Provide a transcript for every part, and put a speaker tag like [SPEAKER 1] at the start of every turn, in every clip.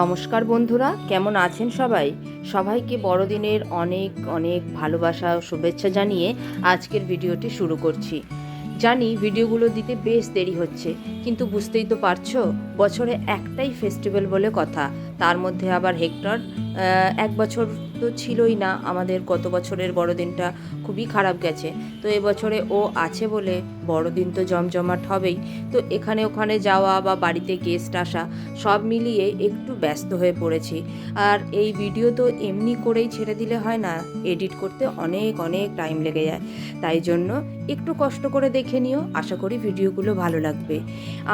[SPEAKER 1] নমস্কার বন্ধুরা, কেমন আছেন সবাই? সবাইকে বড়দিনের অনেক অনেক ভালোবাসা ও শুভেচ্ছা জানিয়ে আজকের ভিডিওটি শুরু করছি। জানি ভিডিওগুলো দিতে বেশ দেরি হচ্ছে, কিন্তু বুঝতেই তো পারছ, বছরে একটাই ফেস্টিভ্যাল বলে কথা। তার মধ্যে আবার হেক্টর এক বছর তো ছিলই না আমাদের গত বছরের বড়দিনটা খুবই খারাপ গেছে। তো এবছরে ও আছে বলে বড়দিন তো জমজমাট হবেই। তো এখানে ওখানে যাওয়া বা বাড়িতে গেস্ট আসা সব মিলিয়ে একটু ব্যস্ত হয়ে পড়েছি। আর এই ভিডিও তো এমনি করেই ছেড়ে দিলে হয় না এডিট করতে অনেক অনেক টাইম লেগে যায়। তাই জন্য একটু কষ্ট করে দেখে নিও, আশা করি ভিডিওগুলো ভালো লাগবে।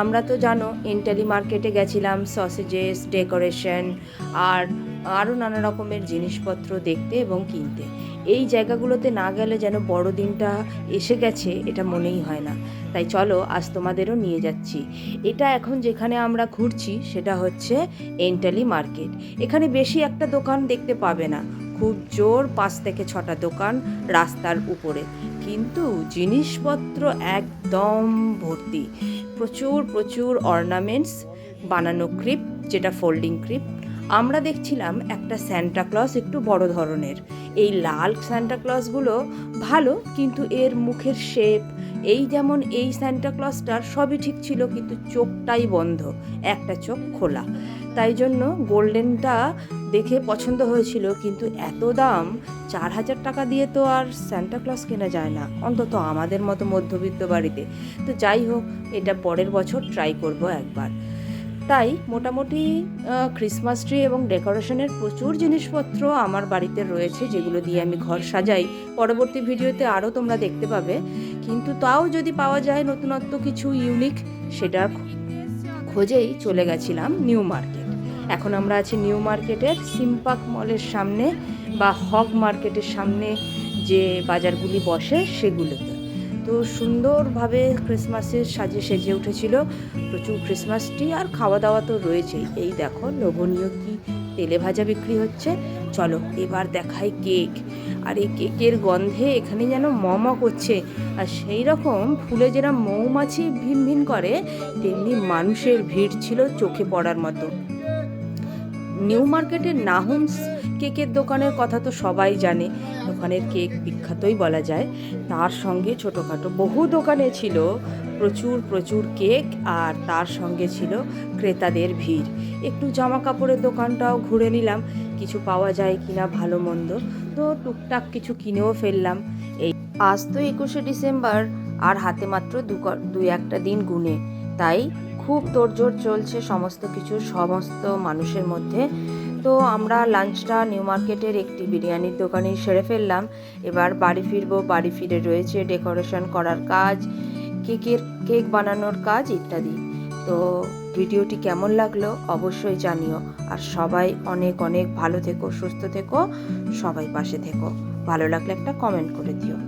[SPEAKER 1] আমরা তো জানো ইন্টালি মার্কেটে গেছিলাম সসেজেস ডেকোরেশন আর আরও নানা রকমের জিনিসপত্র দেখতে এবং কিনতে। এই জায়গাগুলোতে না গেলে যেন বড়দিনটা এসে গেছে, এটা মনেই হয় না। তাই চলো, আজ তোমাদেরও নিয়ে যাচ্ছি। এটা এখন যেখানে আমরা ঘুরছি, সেটা হচ্ছে এন্টালি মার্কেট। এখানে বেশি একটা দোকান দেখতে পাবে না। খুব জোর পাঁচ থেকে ছটা দোকান রাস্তার উপরে। কিন্তু জিনিসপত্র একদম ভর্তি। প্রচুর প্রচুর অর্নামেন্টস বানানো ক্রিপ, যেটা ফোল্ডিং ক্রিপ আমরা দেখছিলাম একটা স্যান্টা ক্লজ একটু বড় ধরনের। এই লাল স্যান্টা ক্লজগুলো ভালো, কিন্তু এর মুখের শেপ এই যেমন এই স্যান্টা ক্লজটার সবই ঠিক ছিল, কিন্তু চোখটাই বন্ধ, একটা চোখ খোলা। তাই জন্য গোল্ডেনটা দেখে পছন্দ হয়েছিল, কিন্তু এত দাম, চার হাজার টাকা দিয়ে তো আর স্যান্টা ক্লজ কেনা যায় না, অন্তত আমাদের মতো মধ্যবিত্ত বাড়িতে। তো যাই হোক, এটা পরের বছর ট্রাই করব একবার। তাই মোটামুটি ক্রিসমাস ট্রি এবং ডেকোরেশনের প্রচুর জিনিসপত্র আমার বাড়িতে রয়েছে, যেগুলো দিয়ে আমি ঘর সাজাই। পরবর্তী ভিডিওতে আরও তোমরা দেখতে পাবে। কিন্তু তাও যদি পাওয়া যায় নতুনত্ব কিছু ইউনিক সেটার খোঁজেই চলে গেছিলাম নিউ মার্কেট এখন আমরা আছি নিউ মার্কেটের সিম্পাক মলের সামনে বা হক মার্কেটের সামনে যে বাজারগুলি বসে সেগুলোতে। তো সুন্দরভাবে ক্রিসমাসের সাজে সেজে উঠেছিল, প্রচুর ক্রিসমাস ট্রি আর খাওয়া দাওয়া তো রয়েছেই। এই দেখো লোভনীয় কি তেলে ভাজা বিক্রি হচ্ছে। চলো এবার দেখাই কেক। আর এই কেকের গন্ধে এখানে যেন মম করছে। আর সেই রকম ফুলে যেরা মৌমাছি ভিন ভিন করে, তেমনি মানুষের ভিড় ছিল চোখে পড়ার মতো। নিউ মার্কেটের নাহুমস কেকের দোকানের কথা তো সবাই জানে। দোকানের কেক বিখ্যাতই বলা যায়। তার সঙ্গে ছোটোখাটো বহু দোকানে ছিল প্রচুর প্রচুর কেক আর তার সঙ্গে ছিল ক্রেতাদের ভিড়। একটু জামা কাপড়ের দোকানটাও ঘুরে নিলাম। কিছু পাওয়া যায় কিনা ভালো মন্দ। তো টুকটাক কিছু কিনেও ফেললাম। এই আজ তো একুশে ডিসেম্বর, আর হাতে মাত্র দু একটা দিন গুনে। তাই খুব তোড়জোড় চলছে সমস্ত কিছু, সমস্ত মানুষের মধ্যে। তো আমরা লাঞ্চটা নিউ মার্কেটের একটি বিরিয়ানির দোকানে সেরে ফেললাম। এবার বাড়ি ফিরবো, বাড়ি ফিরে রয়েছে ডেকোরেশন করার কাজ, কেকের, কেক বানানোর কাজ ইত্যাদি। তো ভিডিওটি কেমন লাগল অবশ্যই জানিও। আর সবাই অনেক অনেক ভালো থেকো, সুস্থ থেকো, সবাই পাশে থেকো। ভালো লাগলে একটা কমেন্ট করে দিও।